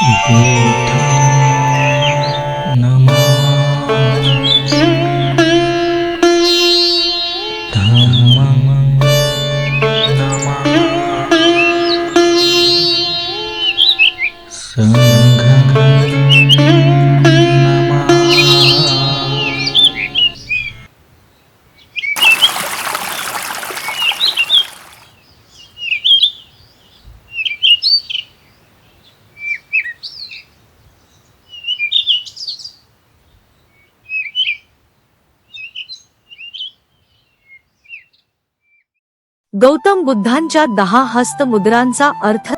y Gautam बुद्धांच्या दहा हस्त मुद्रांचा अर्थ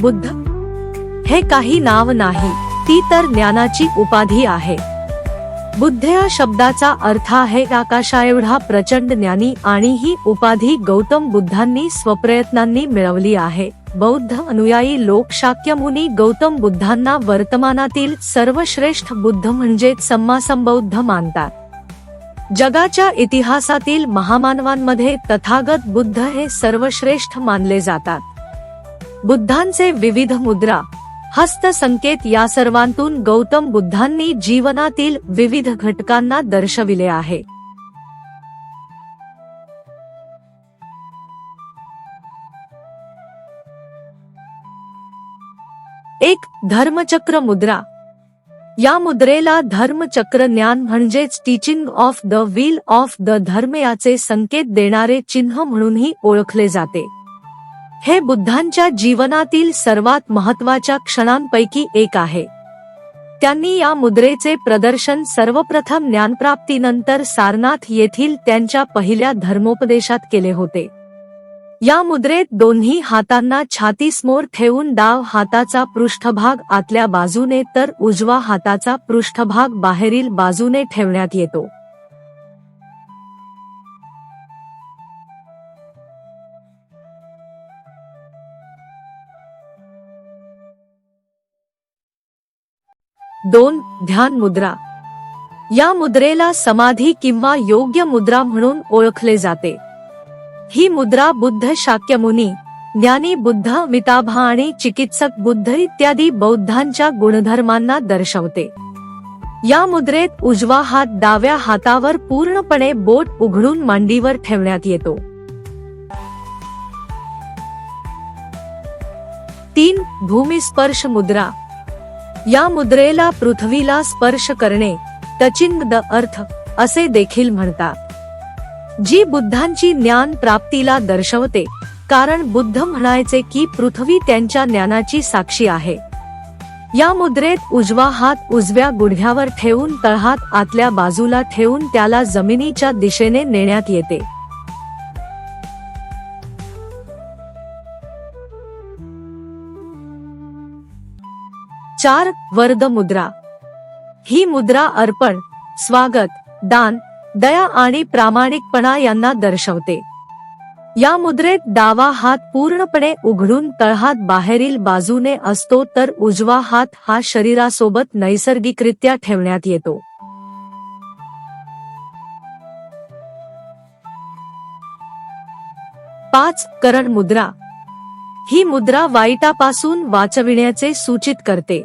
बुद्ध. हे काही नाव नाही ती तर ज्ञानाची उपाधी आहे. बुद्ध या शब्दाचा अर्थ आहे आकाशाएवढा प्रचंड ज्ञानी आणि ही उपाधी गौतम बुद्धांनी स्वप्रयत्नांनी मिळवली आहे. बौद्ध अनुयायी लोक मुनी गौतम बुद्धांना वर्तमानातील सर्वश्रेष्ठ बुद्ध म्हणजे सम्मासंबौद्ध मानतात. जगाच्या इतिहासातील महामानवांमध्ये तथागत बुद्ध हे सर्वश्रेष्ठ मानले जातात. बुद्धांचे विविध मुद्रा हस्त संकेत या सर्वांतून गौतम बुद्धांनी जीवनातील विविध घटकांना दर्शविले आहे. एक धर्मचक्र मुद्रा. या मुद्रेला धर्मचक्र ज्ञान म्हणजेच teaching of the wheel of the dharma याचे संकेत देणारे चिन्ह म्हणूनही ओळखले जाते. हे बुद्धांच्या जीवनातील सर्वात महत्त्वाच्या क्षणांपैकी एक आहे. त्यांनी या मुद्रेचे प्रदर्शन सर्वप्रथम ज्ञानप्राप्तीनंतर सारनाथ येथील त्यांच्या पहिल्या धर्मोपदेशात केले होते. या मुद्रेत दोन्ही हातांना छातीसमोर ठेवून डाव हाताचा पृष्ठभाग आतल्या बाजूने तर उजवा हाताचा पृष्ठभाग बाहेरील बाजूने ठेवण्यात येतो. दोन ध्यान मुद्रा. या मुद्रेला समाधी किंवा योग्य मुद्रा म्हणून ओळखले जाते. ही मुद्रा बुद्ध शाक्यमुनी ज्ञानी बुद्ध मिताभा आणि चिकित्सक बुद्ध इत्यादी बौद्धांच्या गुणधर्मांना दर्शवते. या मुद्रेत उजवा हात डाव्या हातावर पूर्णपणे बोट उघडून मांडीवर ठेवण्यात येतो. तीन भूमिस्पर्श मुद्रा. या मुद्रेला पृथ्वीला स्पर्श करणे टचिंग द अर्थ असे देखील म्हणतात. जी बुद्धांची ज्ञान प्राप्तीला दर्शवते कारण बुद्ध म्हणायचे की पृथ्वी त्यांच्या ज्ञानाची साक्षी आहे. या मुद्रेत उजवा हात उजव्या गुडघ्यावर ठेवून तळहात आतल्या बाजूला ठेवून त्याला जमिनीच्या दिशेने नेण्यात येते. चार वर्द मुद्रा. ही मुद्रा अर्पण स्वागत दान दया आणि प्रामाणिकपणा यांना दर्शवते. या मुद्रेत डावा हात पूर्णपणे उघडून तळहात बाहेरील बाजूने असतो तर उजवा हात हा शरीरासोबत नैसर्गिकरित्या ठेवण्यात येतो. पाच करण मुद्रा. ही मुद्रा वाईटापासून वाचविण्याचे सूचित करते.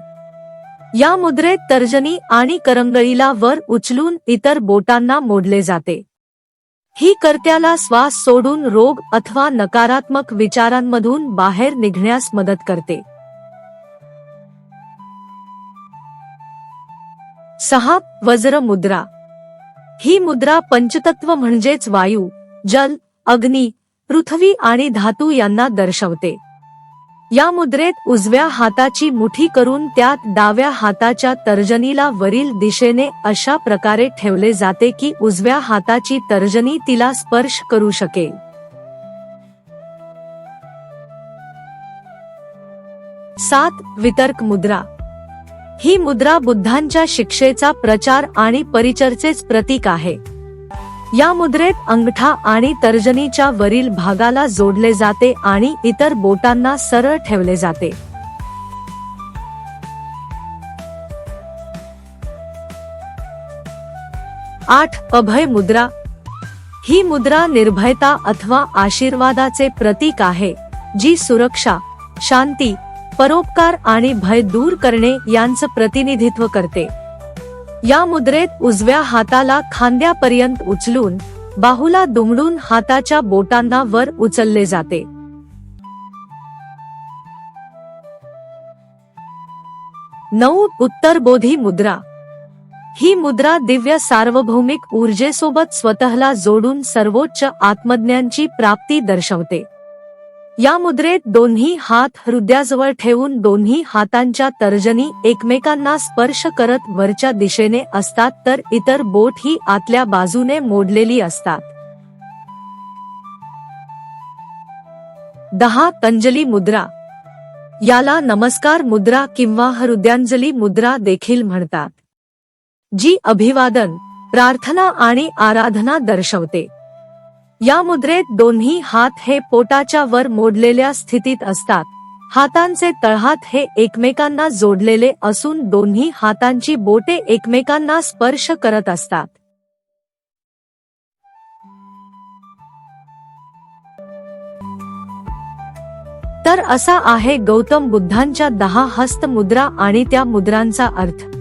या मुद्रेत तर्जनी आणि करंगळीला वर उचलून इतर बोटांना मोडले जाते. ही कर्त्याला श्वास सोडून रोग अथवा नकारात्मक विचारांमधून बाहेर निघण्यास मदत करते. सहा वज्र मुद्रा. ही मुद्रा पंचतत्व म्हणजेच वायू जल अग्नी पृथ्वी आणि धातू यांना दर्शवते. या मुद्रेत उजव्या हाताची मुठी करून त्यात डाव्या हाताच्या तर्जनीला वरील दिशेने अशा प्रकारे ठेवले जाते की उजव्या हाताची तर्जनी तिला स्पर्श करू शकेल. सात वितर्क मुद्रा. ही मुद्रा बुद्धांच्या शिक्षेचा प्रचार आणि परिचर्चेच प्रतीक आहे. या मुद्रेत अंगठा आणि तर्जनीच्या वरील भागाला जोडले जाते आणि इतर बोटांना सरळ ठेवले जाते. आठ अभय मुद्रा. ही मुद्रा निर्भयता अथवा आशीर्वादाचे प्रतीक आहे जी सुरक्षा शांती परोपकार आणि भय दूर करणे यांचं प्रतिनिधित्व करते. या मुद्रेत उजव्या हाताला खांद्यापर्यंत उचलून बाहुला दुमडून हाताच्या बोटांना वर उचलले जाते. नऊ उत्तर बोधी मुद्रा. ही मुद्रा दिव्य सार्वभौमिक ऊर्जेसोबत स्वतःला जोडून सर्वोच्च आत्मज्ञांची प्राप्ती दर्शवते. या मुद्रेत दोन्ही हात हृदयाजवळ ठेवून दोन्ही हातांच्या तर्जनी एकमेकांना स्पर्श करत वरच्या दिशेने असतात तर इतर बोट ही आतल्या बाजूने मोडलेली असतात. दहा तंजली मुद्रा. याला नमस्कार मुद्रा किंवा हृदयांजली मुद्रा देखील म्हणतात. जी अभिवादन प्रार्थना आणि आराधना दर्शवते. या मुद्रेत दोन्ही हात हे पोटाच्या वर मोडलेल्या स्थितीत असतात. हातांचे तळहात हे एकमेकांना जोडलेले असून दोन्ही हातांची बोटे एकमेकांना स्पर्श करत असतात. तर असा आहे गौतम बुद्धांच्या दहा हस्त मुद्रा आणि त्या मुद्रांचा अर्थ.